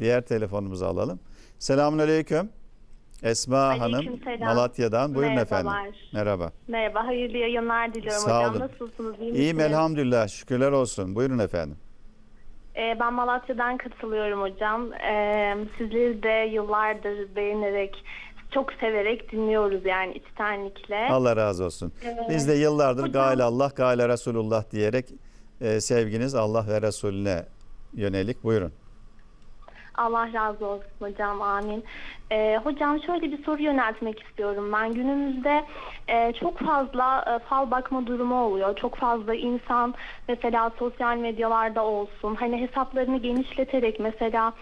Diğer telefonumuzu alalım. Selamun Aleyküm. Esma Hanım Aleykümselam. Malatya'dan. Buyurun Merhabalar. efendim. Merhaba. Merhaba, hayırlı yayınlar diliyorum Sağ hocam. olun. Nasılsınız? iyi İyiyim misiniz? elhamdülillah. Şükürler olsun. Buyurun efendim. Ee, ben Malatya'dan katılıyorum hocam. Ee, sizleri de yıllardır beğenerek, çok severek dinliyoruz yani içtenlikle. Allah razı olsun. Evet. Biz de yıllardır Hocam- Gale Allah, Gale Resulullah diyerek e, sevginiz Allah ve Resulüne yönelik. Buyurun. Allah razı olsun hocam, amin. Ee, hocam şöyle bir soru yöneltmek istiyorum ben. Günümüzde e, çok fazla e, fal bakma durumu oluyor. Çok fazla insan mesela sosyal medyalarda olsun, hani hesaplarını genişleterek mesela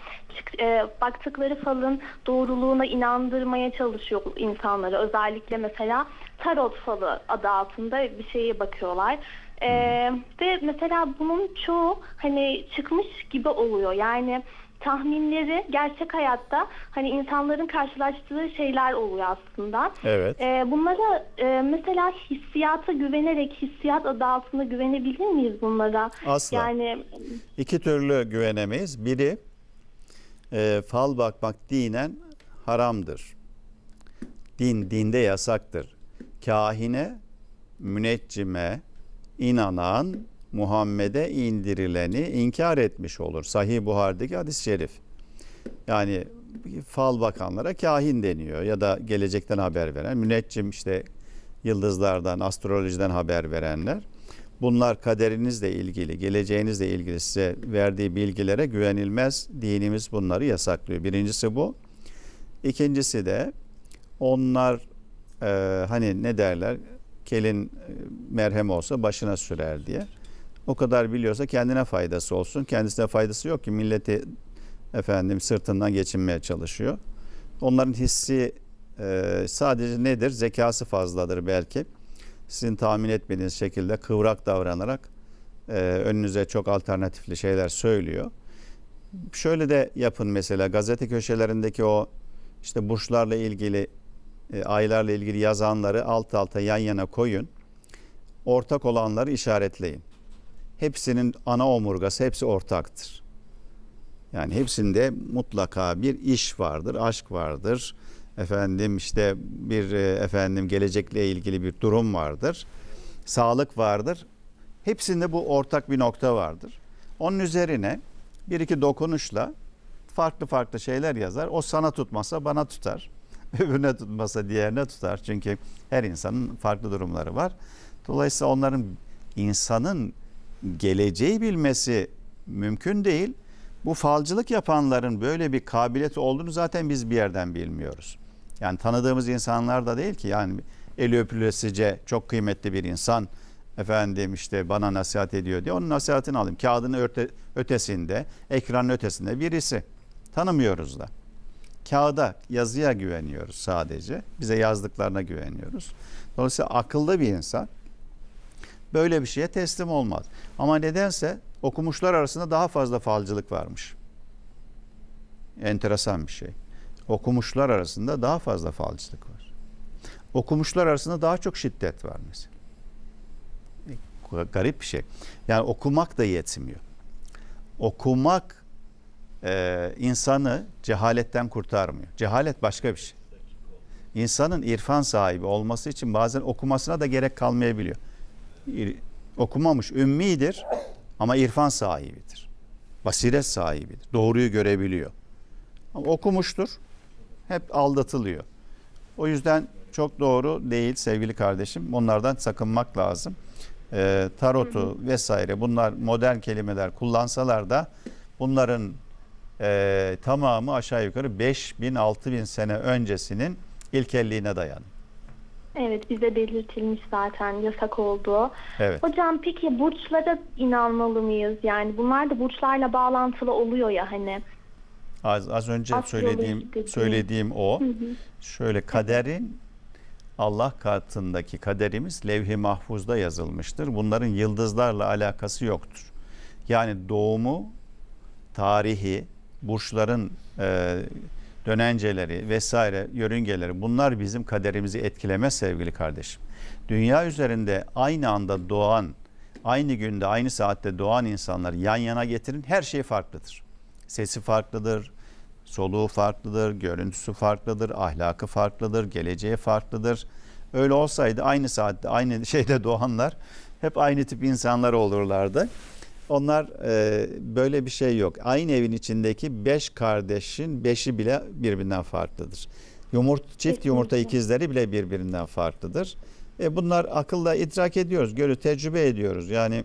e, baktıkları falın doğruluğuna inandırmaya çalışıyor insanları. Özellikle mesela tarot falı adı altında bir şeye bakıyorlar. Ee, ve mesela bunun çoğu hani çıkmış gibi oluyor. Yani tahminleri gerçek hayatta hani insanların karşılaştığı şeyler oluyor aslında. Evet. Ee, bunlara e, mesela hissiyata güvenerek hissiyat adı altında güvenebilir miyiz bunlara? Asla. Yani İki türlü güvenemeyiz. Biri e, fal bakmak dinen haramdır. Din dinde yasaktır. Kahine, müneccime inanan Muhammed'e indirileni inkar etmiş olur. Sahih Buhari'deki hadis-i şerif. Yani fal bakanlara kahin deniyor ya da gelecekten haber veren, müneccim işte yıldızlardan, astrolojiden haber verenler. Bunlar kaderinizle ilgili, geleceğinizle ilgili size verdiği bilgilere güvenilmez. Dinimiz bunları yasaklıyor. Birincisi bu. İkincisi de onlar e, hani ne derler kelin e, merhem olsa başına sürer diye. O kadar biliyorsa kendine faydası olsun. Kendisine faydası yok ki milleti efendim sırtından geçinmeye çalışıyor. Onların hissi e, sadece nedir? Zekası fazladır belki. Sizin tahmin etmediğiniz şekilde kıvrak davranarak e, önünüze çok alternatifli şeyler söylüyor. Şöyle de yapın mesela gazete köşelerindeki o işte burçlarla ilgili e, aylarla ilgili yazanları alt alta yan yana koyun. Ortak olanları işaretleyin. Hepsinin ana omurgası hepsi ortaktır. Yani hepsinde mutlaka bir iş vardır, aşk vardır. Efendim işte bir e, efendim gelecekle ilgili bir durum vardır. Sağlık vardır. Hepsinde bu ortak bir nokta vardır. Onun üzerine bir iki dokunuşla farklı farklı şeyler yazar. O sana tutmasa bana tutar. Öbürüne tutmasa diğerine tutar. Çünkü her insanın farklı durumları var. Dolayısıyla onların insanın geleceği bilmesi mümkün değil. Bu falcılık yapanların böyle bir kabiliyeti olduğunu zaten biz bir yerden bilmiyoruz. Yani tanıdığımız insanlar da değil ki yani eli öpülesice çok kıymetli bir insan efendim işte bana nasihat ediyor diye onun nasihatini alayım. Kağıdın öte, ötesinde, ekranın ötesinde birisi. Tanımıyoruz da. Kağıda, yazıya güveniyoruz sadece. Bize yazdıklarına güveniyoruz. Dolayısıyla akıllı bir insan böyle bir şeye teslim olmaz. Ama nedense okumuşlar arasında daha fazla falcılık varmış. Enteresan bir şey. Okumuşlar arasında daha fazla falcılık var. Okumuşlar arasında daha çok şiddet var mesela. Garip bir şey. Yani okumak da yetmiyor. Okumak e, insanı cehaletten kurtarmıyor. Cehalet başka bir şey. İnsanın irfan sahibi olması için bazen okumasına da gerek kalmayabiliyor. Okumamış, ümmidir ama irfan sahibidir. Basiret sahibidir. Doğruyu görebiliyor. Ama okumuştur, hep aldatılıyor. O yüzden çok doğru değil sevgili kardeşim. Bunlardan sakınmak lazım. Ee, tarotu vesaire bunlar modern kelimeler kullansalar da bunların e, tamamı aşağı yukarı 5000 6000 sene öncesinin ilkelliğine dayanıyor. Evet bize belirtilmiş zaten yasak olduğu. Evet. Hocam peki burçlara inanmalı mıyız? Yani bunlar da burçlarla bağlantılı oluyor ya hani. Az, az önce Astroloji söylediğim dediğim. söylediğim o. Hı hı. Şöyle kaderin Allah katındaki kaderimiz levh-i mahfuzda yazılmıştır. Bunların yıldızlarla alakası yoktur. Yani doğumu, tarihi, burçların e, dönenceleri vesaire, yörüngeleri bunlar bizim kaderimizi etkilemez sevgili kardeşim. Dünya üzerinde aynı anda doğan, aynı günde, aynı saatte doğan insanları yan yana getirin her şey farklıdır. Sesi farklıdır, Soluğu farklıdır, görüntüsü farklıdır, ahlakı farklıdır, geleceği farklıdır. Öyle olsaydı aynı saatte, aynı şeyde doğanlar hep aynı tip insanlar olurlardı. Onlar e, böyle bir şey yok. Aynı evin içindeki beş kardeşin beşi bile birbirinden farklıdır. Yumurt, çift yumurta ikizleri bile birbirinden farklıdır. E, bunlar akılla idrak ediyoruz, görü tecrübe ediyoruz. Yani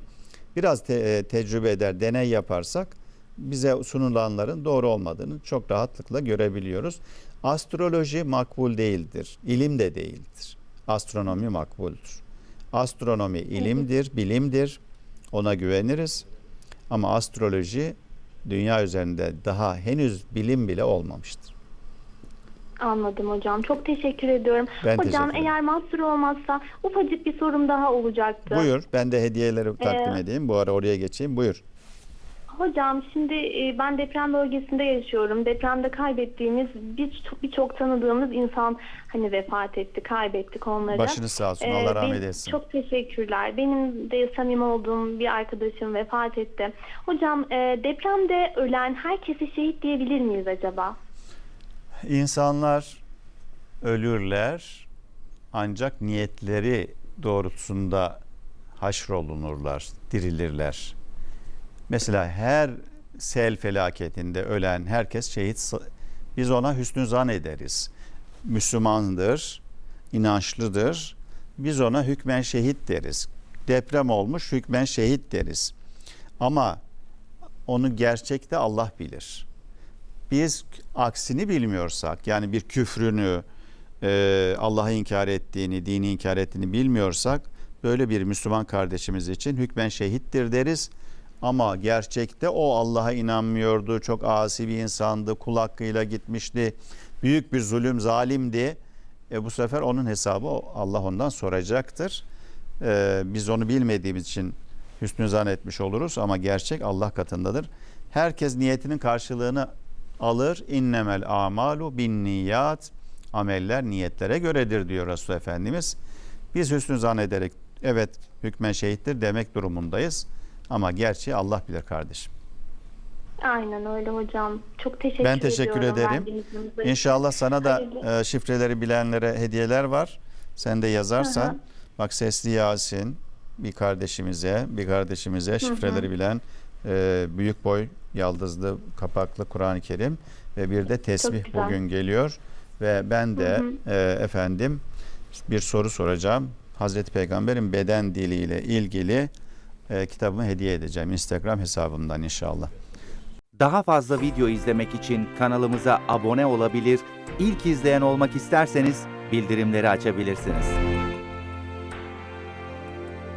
biraz te- e, tecrübe eder, deney yaparsak bize sunulanların doğru olmadığını çok rahatlıkla görebiliyoruz. Astroloji makbul değildir, ilim de değildir. Astronomi makbuldür. Astronomi ilimdir, bilimdir. Ona güveniriz. Ama astroloji dünya üzerinde daha henüz bilim bile olmamıştır. Anladım hocam. Çok teşekkür ediyorum. Ben hocam teşekkür eğer mahsur olmazsa ufacık bir sorum daha olacaktı. Buyur, ben de hediyeleri takdim Ee, edeyim. Bu ara oraya geçeyim. Buyur. Hocam şimdi e, ben deprem bölgesinde yaşıyorum. Depremde kaybettiğimiz birçok birçok tanıdığımız insan hani vefat etti, kaybettik onları. Başınız sağ olsun. Ee, Allah rahmet eylesin. Çok teşekkürler. Benim de samimi olduğum bir arkadaşım vefat etti. Hocam e, depremde ölen herkese şehit diyebilir miyiz acaba? İnsanlar ölürler ancak niyetleri doğrultusunda haşrolunurlar, dirilirler. Mesela her sel felaketinde ölen herkes şehit. Biz ona hüsnü zan ederiz. Müslümandır, inançlıdır. Biz ona hükmen şehit deriz. Deprem olmuş hükmen şehit deriz. Ama onu gerçekte Allah bilir biz aksini bilmiyorsak yani bir küfrünü e, Allah'ı inkar ettiğini, dini inkar ettiğini bilmiyorsak böyle bir Müslüman kardeşimiz için hükmen şehittir deriz. Ama gerçekte o Allah'a inanmıyordu, çok asi bir insandı, kul hakkıyla gitmişti, büyük bir zulüm, zalimdi. E, bu sefer onun hesabı Allah ondan soracaktır. E, biz onu bilmediğimiz için hüsnü zan etmiş oluruz ama gerçek Allah katındadır. Herkes niyetinin karşılığını alır. İnnemel amalu bin niyat. Ameller niyetlere göredir diyor Resul Efendimiz. Biz hüsnü zannederek evet hükmen şehittir demek durumundayız. Ama gerçeği Allah bilir kardeşim. Aynen öyle hocam. Çok teşekkür Ben teşekkür ederim. İnşallah sana da Hayırlı. e, şifreleri bilenlere hediyeler var. Sen de yazarsan Hı hı. bak Sesli Yasin bir kardeşimize, bir kardeşimize şifreleri bilen e, büyük boy yaldızlı kapaklı Kur'an-ı Kerim ve bir de tesbih bugün geliyor ve ben de Hı e, efendim bir soru soracağım. Hazreti Peygamber'in beden diliyle ilgili e, kitabımı hediye edeceğim Instagram hesabımdan inşallah. Daha fazla video izlemek için kanalımıza abone olabilir, ilk izleyen olmak isterseniz bildirimleri açabilirsiniz.